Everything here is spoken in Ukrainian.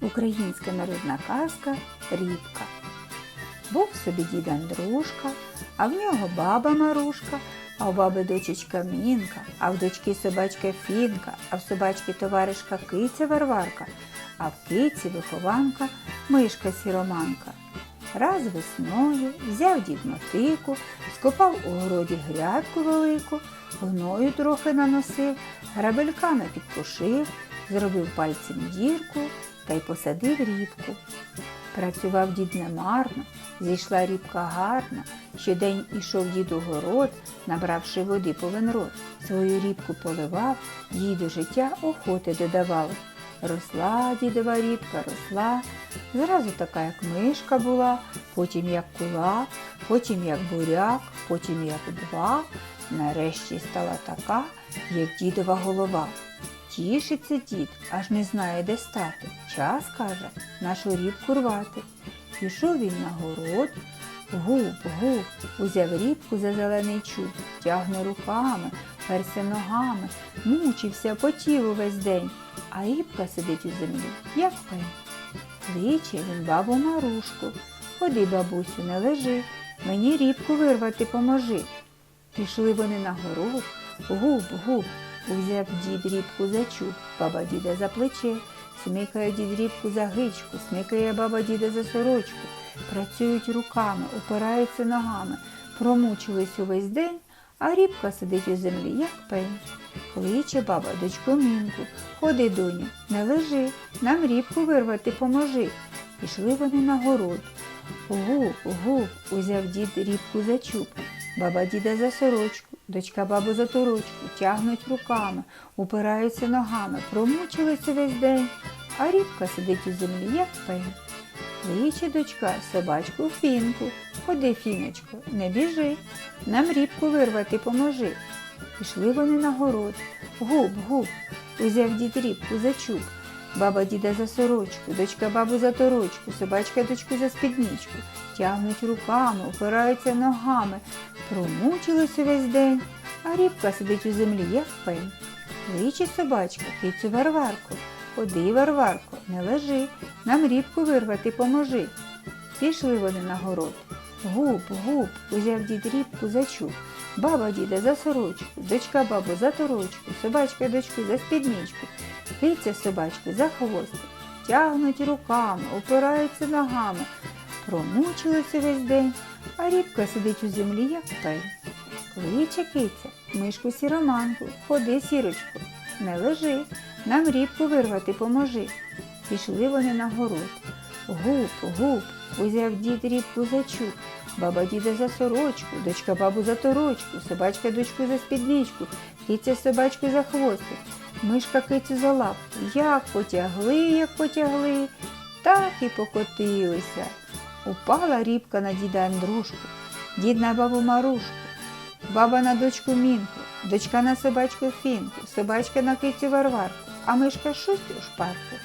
Українська народна казка Рібка. Був собі дід Андрушка, а в нього баба Марушка, а у баби дочечка Мінка, а в дочки собачка Фінка, а в собачки товаришка киця Варварка, а в киці вихованка мишка сіроманка. Раз весною взяв дід мотику, скопав у городі грядку велику, гною трохи наносив, грабельками підпушив, зробив пальцем дірку та й посадив рібку. Працював дід немарно, зійшла рібка гарна. Щодень ішов дід у город, набравши води повен рот. Свою рібку поливав, їй до життя охоти додавав. Росла дідова рібка, росла, зразу така, як мишка була, потім як кулак, потім як буряк, потім як два, нарешті стала така, як дідова голова. Тішиться дід, аж не знає, де стати. Час, каже, нашу рібку рвати. Пішов він на город, губ, губ, узяв рібку за зелений чуб, тягне руками, перся ногами, мучився, потів увесь день, а рібка сидить у землі, як пень. Кличе він бабу Марушку. Ходи, бабусю, не лежи, мені рібку вирвати поможи. Пішли вони на город, губ, губ, узяв дід рібку за чуб, баба діда за плече, смикає дід рібку за гичку, смикає баба діда за сорочку, працюють руками, опираються ногами, промучились увесь день, а рібка сидить у землі, як пень. Кличе баба дочку мінку. Ходи, доню, не лежи, нам рібку вирвати поможи. Пішли вони на город. Гу, гу, узяв дід рібку за чуб, баба діда за сорочку, дочка бабу за торочку, тягнуть руками, упираються ногами, промучились увесь день, а рібка сидить у землі, як пень. Кличе дочка собачку фінку. Ходи, фіночко, не біжи, нам рібку вирвати поможи. Пішли вони на город. Губ, губ, узяв дід рібку за чуб, баба діда за сорочку, дочка бабу за торочку, собачка дочку за спідничку, тягнуть руками, опираються ногами, промучились увесь день, а рібка сидить у землі, як пень. Кличе собачка, кицю Варварку. Ходи, Варварко, не лежи, нам рібку вирвати поможи. Пішли вони на город. Губ, губ, узяв дід рібку за чуб, баба діда за сорочку, дочка бабу за торочку, собачка дочку за спідничку, киця собачку за хвостик, тягнуть руками, опираються ногами, промучилися весь день, а рібка сидить у землі, як пень. Кличе киця, мишку сіроманку, ходи, сірочку, не лежи, нам рібку вирвати поможи. Пішли вони на город. Гуп, гуп, узяв дід рібку за чуб, баба діда за сорочку, дочка бабу за торочку, собачка дочку за спідничку, киця собачку за хвостик, мишка кицю за лапку. Як потягли, як потягли, так і покотилися. Упала рібка на діда Андрушку, дід на бабу Марушку, баба на дочку Мінку, дочка на собачку Фінку, собачка на кицю Варварку, а мишка шусть у шпарку.